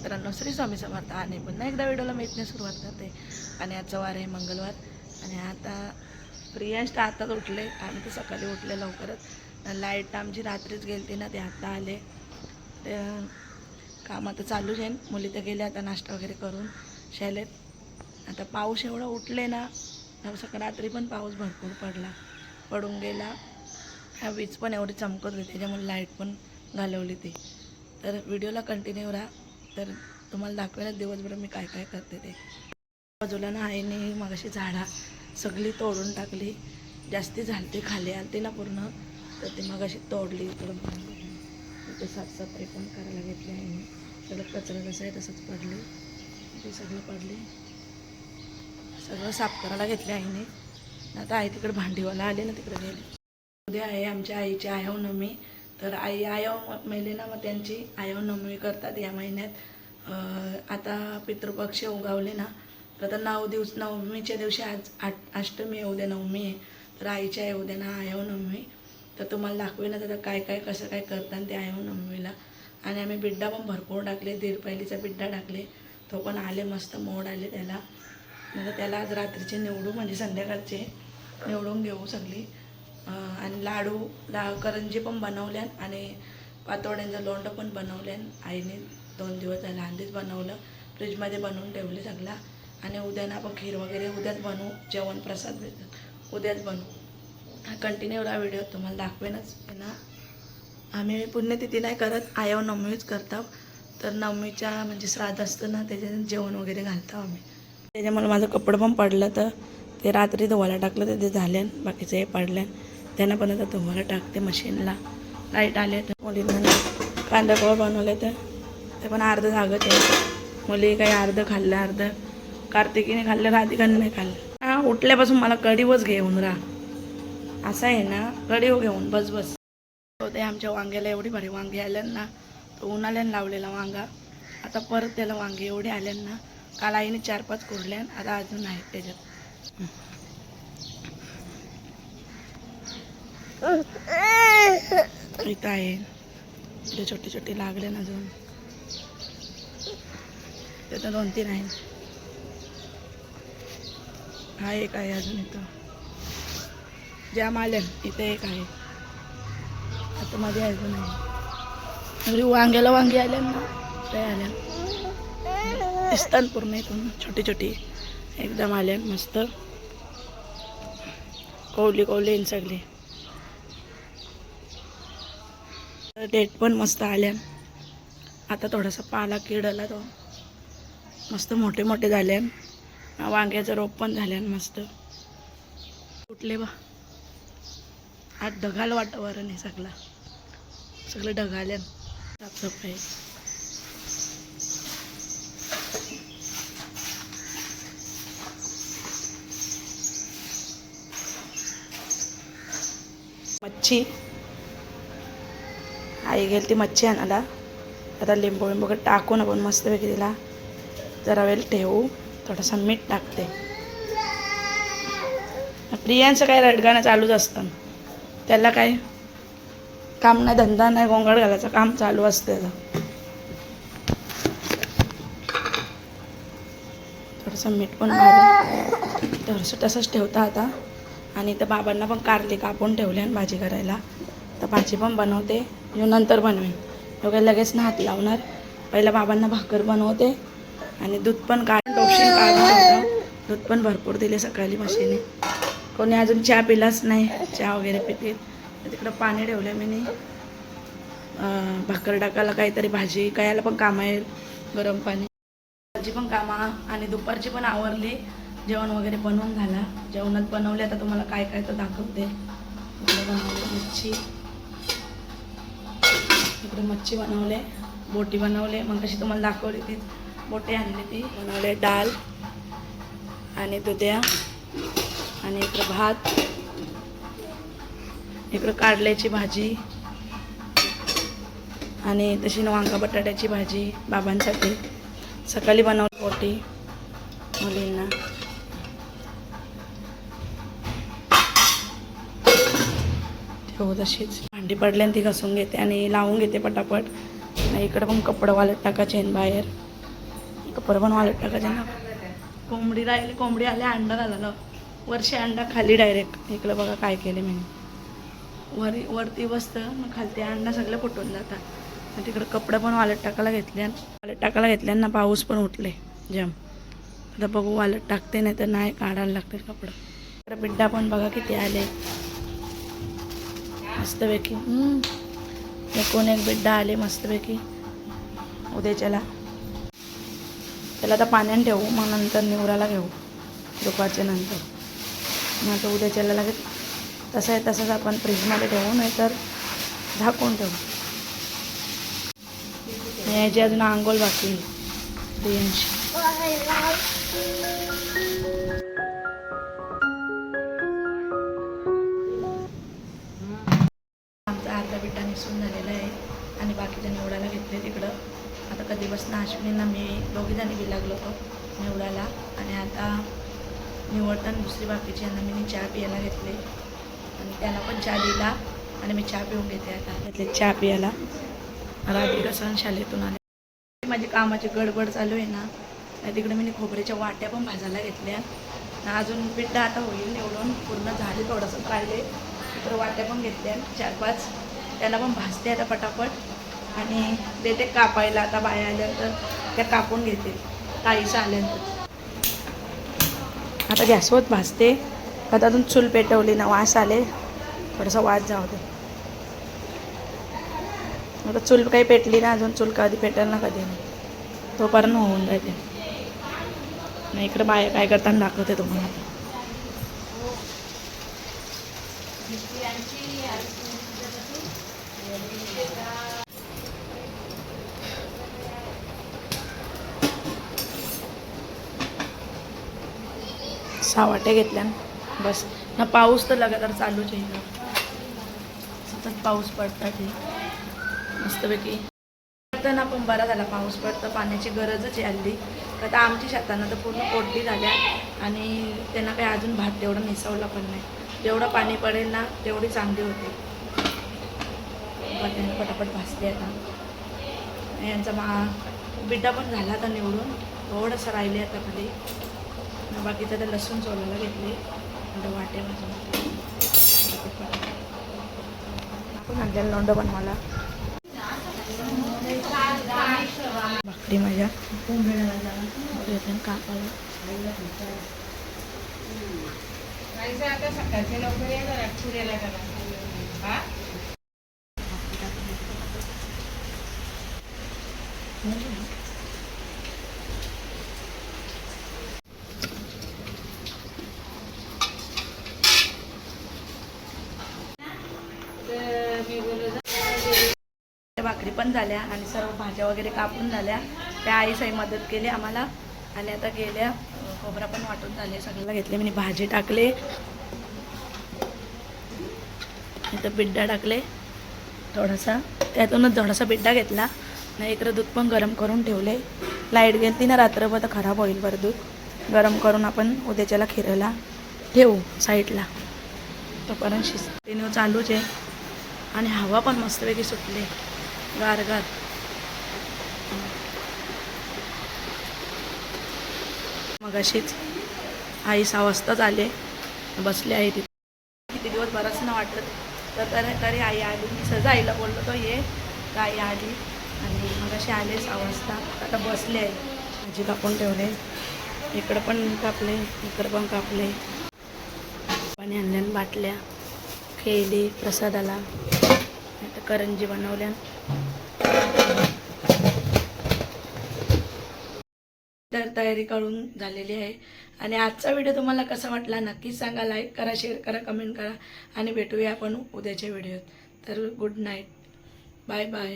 मित्रांनो श्री स्वामी समर्थ. आणि पुन्हा एकदा व्हिडिओला मेटणे सुरुवात करते. आणि आजचा वार आहे मंगळवार. आणि आता प्रियांश तर आताच उठले. आम्ही तर सकाळी उठले लवकरच. लाइट आमची रात्रीच गेली ना ते आता आले. ते काम आता चालूच आहे. मुली तर गेले आता नाश्ता वगैरे करून शाळेत. आता पाऊस एवढा उठले ना सकाळ रात्री पण पाऊस भरपूर पडला. पडून गेला. ह्या वीज पण एवढी चमकत होती त्याच्यामुळे लाइट पण घालवली ती. तर व्हिडिओला कंटिन्यू राहा. तर तुम्हाला दाखवायला दिवसभर मी काय काय करते ते. बाजूला ना आईने मगाशी झाडा सगळी तोडून टाकली. जास्ती झालती खाली आलती ना पूर्ण. तर ती मगाशी तोडली इकडं ते साफसफाई पण करायला घेतली आईने. सगळं कचरा कसं आहे तसंच पडली. ते सगळं पडली. सगळं साफ करायला घेतले आईने. आता आई तिकडे भांडीवाला आले ना तिकडे गेले. उद्या आहे आमच्या आईची आहे ना मी तर आई आयव मेले ना मग त्यांची आयव नवमी करतात या महिन्यात. आता पितृपक्ष उगावले ना तर आता नऊ दिवस नवमीच्या दिवशी आज आठ अष्टमी आहे उद्या नवमी. आहे तर आईच्या आहे उद्या ना आयव नवमी. तर तुम्हाला दाखवेन आता काय काय कसं काय करतात ते आयव नवमीला. आणि आम्ही बिड्डा पण भरपूर टाकले दीड पहिलीचा बिड्डा टाकले. तो पण आले मस्त मोड आले त्याला. नंतर त्याला आज रात्रीचे निवडू म्हणजे संध्याकाळचे. निवडून घेऊ सगळी. आणि लाडू ला करंजी पण बनवल्यान आणि पातोड्यांचं लोंड पण बनवल्यान आईने दोन दिवस झाला आधीच बनवलं. फ्रीजमध्ये बनवून ठेवले सगळा. आणि उद्यानं आपण खीर वगैरे उद्याच बनवू जेवण प्रसाद भेटत उद्याच बनवू. कंटिन्यू राहा व्हिडिओ तुम्हाला दाखवेनच. आहे ना? आम्ही पुण्यतिथी नाही करत आयावर नवमीच करतो तर नवमीच्या म्हणजे श्राद्ध असतं ना त्याच्यात जेवण वगैरे घालतो आम्ही. त्याच्यामुळे माझं कपडं पण पडलं तर ते रात्री धुवायला टाकलं तर ते झाल्यान बाकीचं हे पडल्यान. त्यांना पण आता तुम्हाला टाकते मशीनला. लाइट आले तर मुलींना कांदा पोहा बनवले तर ते पण अर्धं जागत आहे. मुली काही अर्धं खाल्लं अर्धं कार्तिकीने खाल्लं राधिकाने नाही खाल्लं. हां उठल्यापासून मला कढीवच घेऊन राहा. असं आहे ना कढीव घेऊन बस बस. होते आमच्या वांग्याला एवढी भारी वांगी आल्यान ना तो उन्हाळ्यानं लावलेला वांगा. आता परत त्याला वांगे एवढे आल्यान ना काल आईने चार पाच कोरल्यान आता अजून आहेत त्याच्यात. इथं आहे. इथे छोटे छोटे लागले ना अजून. तिथं दोन तीन आहेत. हा एक आहे अजून इथं. ज्या माल्यान इथे एक आहे. आता मध्ये अजून आहे वांग्याला वांगी आल्या ना ते आल्या. दिसतात पूर्ण इथून छोटी छोटी. एकदम आल्या मस्त. कवली कवली सगळी. डेट पण मस्त आल्या. आता थोडासा पाला किडला तो. मस्त मोठे मोठे झाले. वांग्याचं रोप पण झाल्यान मस्त. कुठले बा. आज ढगाल वातावरण आहे सगळं. सगळं ढगाल्यान साफसफाई. मच्छी. आई गेली ती मच्छी आणायला. आता लिंबू लिंबू टाकून आपण मस्तपैकी तिला. जरा वेळ ठेवू थोडंसं मीठ टाकते. प्रियांचं काय रडगाणं चालूच असतं. त्याला काय काम नाही धंदा नाही गोंगाट घालायचं काम चालू असतं त्याचं. थोडंसं मीठ पण मारून थोडंसं तसंच ठेवता आता. आणि तर बाबांना पण कारली कापून ठेवले आणि भाजी करायला. तर भाजी पण बनवते. हे नंतर बनवेन. यो काही लगेच ना हात लावणार. पहिला बाबांना भाकर बनवते आणि दूध पण काढून टोपशीन काढून दूध पण भरपूर दिले सकाळी म्हशीने. कोणी अजून चहा पिलाच नाही. चहा वगैरे पिते तिकडं पाणी ठेवलं मी भाकर टाकायला काहीतरी भाजी कायला पण काम येईल गरम पाणी. भाजी पण कामा आणि दुपारची पण आवरली. जेवण वगैरे बनवून झाला. जेवणात बनवले. आता तुम्हाला काय काय तर दाखवते. बनवले मच्छी इकडे मच्छी बनवले बोटी बनवले. मग कशी तुम्हाला दाखवली ती. बोटी आणली ती. बनवले डाळ आणि दुध्या आणि इकडं भात. इकडं कारल्याची भाजी आणि तशी वांगा बटाट्याची भाजी बाबांसाठी. सकाळी बनवली पोटी मुलींना. ठेवू तशीच. भांडी पडल्यान ती घासून घेते आणि लावून घेते पटापट. आणि इकडं पण कपडं वालत टाकायचे आहेत बाहेर. कपडं पण वालत टाकायचे ना कोंबडी राहिली कोंबडी आले अंडा घालायला वरशी अंडा खाली डायरेक्ट इकडं बघा काय केले मी. वरी वरती बसतं मग खालती अंडा सगळं फुटून जातात. मग तिकडं कपडं पण वालत टाकायला घेतल्यान वालत टाकायला घेतल्यांना पाऊस पण उठले. जम. आता बघू वालत टाकते नाही तर नाही काढायला लागते कपडं. तर बिड्डा पण बघा किती आले. मस्तपैकी. एकून एकूण एक बिड्डा आले मस्तपैकी. उद्याच्याला त्याला आता पाण्याने ठेवू मग नंतर निवराला घेऊ. दुपारच्या नंतर. मग आता उद्याच्याला लगेच. तसं आहे तसंच आपण फ्रीजमध्ये ठेवू नाहीतर झाकून ठेवू. याची अजून आंघोळ बाकी आहे. आमचा अर्धा बिट्टा निसून झालेला आहे आणि बाकीच्या निवडायला घेतले तिकडं. आता कधी बसणं अश्विनींना मी दोघीजणी बी लागलो होतो निवडायला आणि आता निवडताना दुसरी बाकीची यांना मी चहा पियाला घेतले आणि त्याला पण चहा दिला आणि मी चहा पिऊन घेते आता. घेतले चहा पियाला रात्री सण शाळेतून आले. माझी कामाची गडबड चालू आहे ना तिकडे मी खोबऱ्याच्या वाट्या पण भाजायला घेतल्या. अजून पिठ्ठा आता होईल निवडून पूर्ण झाले थोडंसं राहिले तर वाट्या पण घेतल्या चार पाच. त्याला पण भाजते आता पटापट. आणि देते कापायला आता बाया आल्यानंतर त्या कापून घेते काहीसं आल्यानंतर. आता गॅसवर भाजते. आता अजून चूल पेटवली ना वास आले. थोडासा वास जाऊ दे. आता चूल काही पेटली ना अजून चूल कधी पेटेल ना कधी नाही. तोपर्यंत होऊन जाते. नाही इकडे बाया काय करताना दाखवते तुम्हाला. सहा वाट्या घेतल्या. बस. ना पाऊस तर लगातार चालूच आहे सतत पाऊस पडतात हे मस्तपैकी. ना पण बरा झाला पाऊस पडतं पाण्याची गरजच आहे हल्ली. आता आमची शेतांना तर पूर्ण कोरडी झाल्या आणि त्यांना काही अजून भात तेवढं मिसवला पण नाही. जेवढं पाणी पडेल ना तेवढी चांगली होते. त्याने पटापट भाजते आता. यांचा मा बिड्डा पण झाला आता निवडून. थोडंसं राहिले आता खाली. बाकीचं आता लसूण सोलायला घेतले. वाटे भाजून. आपण आणलेलं लोंड बनवायला. भाकरी माझ्या. कापाला आता सकाळचे लवकर या जरा हा? भाकरी पण झाल्या आणि सर्व भाज्या वगैरे कापून झाल्या. त्या आईसाई मदत केली आम्हाला. आणि आता गेल्या खोबरा पण वाटून झाले सगळ्याला घेतले मी भाजी टाकले. इथं बिड्डा टाकले थोडासा. त्यातूनच थोडासा बिड्डा घेतला. नाही इकडं दूध पण गरम करून ठेवले. लाइट गेली ना रात्रभर तर खराब होईल बरं दूध. गरम करून आपण उद्याच्याला खिरायला ठेवू साईडला. तोपर्यंत शिस्तीने चालूच आहे. आणि हवा पण मस्तपैकी सुटली. गार गार मग अशीच आई सहा वाजताच आले. बसले आहे तिथे. किती दिवस बराच ना वाटत. तर तरी तरी आई आली. मी सहज आईला बोललो तो ये. तर आई आली. आणि मग आले सहा वाजता. आता बसले आहे. भाजी कापून ठेवले. इकडं पण कापले इकडं पण कापले. पाणी आणल्यान बाटल्या खेळली प्रसादाला. आता करंजी बनवल्या तयारी करून झालेली आहे. आणि आजचा व्हिडिओ तुम्हाला कसा वाटला नक्कीच सांगा लाईक करा शेअर करा कमेंट करा. आणि भेटूया आपण उद्याच्या व्हिडिओत तर गुड नाईट बाय बाय